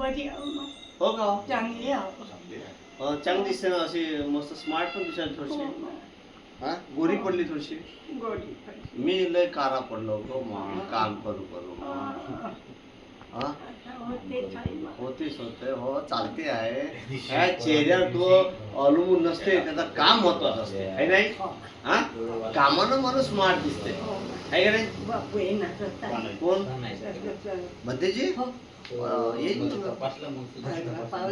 बरी आहे मग. हो का? चांगली आहे. अं, चांगली दिसते ना अशी मस्त स्मार्ट पण दिसायला हो, थोडीशी. मग. हा. गोरी पडली थोडीशी. गोडी पण. मी लय कारा पडलो होतो मग काम करू करू. हा. हा? आता मग. होतेच होते हो चालते आहे. ह्या चेहऱ्यावर तो अवलंबून नसते त्याचं काम महत्वाचं असते. आहे नाही? हो. हा? कामानं माणूस स्मार्ट दिसते. हो. आहे का नाही? बापू येणार होता. कोण? तसं- मध्येची हो.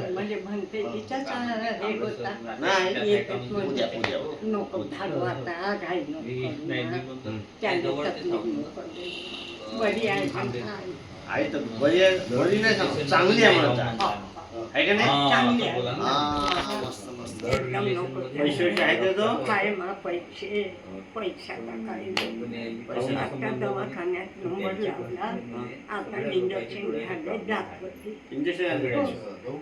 म्हणजे म्हणते तिच्याच हे होता म्हणजे नको धाडू आता घाई नको. त्याने. बरी आहे तर बरी आहे बरी नाही चांगली आहे म्हणत आहे का नाही? चांगली आहे. हा मस्त मस्त एकदम नको पैसे वैसे आहे त्याचं? काय मग पैसे पैशाचा काही पैसे आता दवाखान्यात नंबर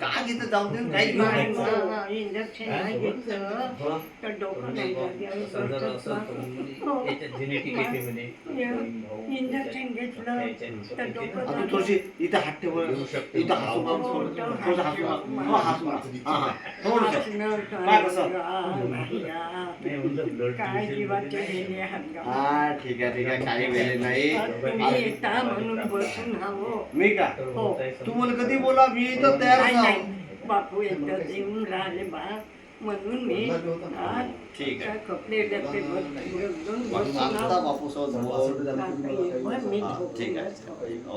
का घेतं जाऊ दे काही नाही? इंजेक्शन नाही घेतलं. तर डोकं नाही इंजेक्शन घेतलं तर डोकं आता जातं. थोडीशी इथं हात ठेव इथं हसू थोडं हसू हो हसू हा हा. काय कसं? काय नाही यार. काय जीवाचे गेले हंगाम हा ठीक आहे ठीक आहे. काही वेळ नाही. तुम्ही येता म्हणून बसून हवं मी का? हो. तू मला कधी बोला मी तर तयार नाही आहे. नाही बापू एकदा येऊन राहिले बा म्हणून मी आज ठीक आहे कपडे डबे बदलून मग बसून आता हवं. बापू सोबत बोल. आता ये, मग मी हा, ठीक झोपून आहे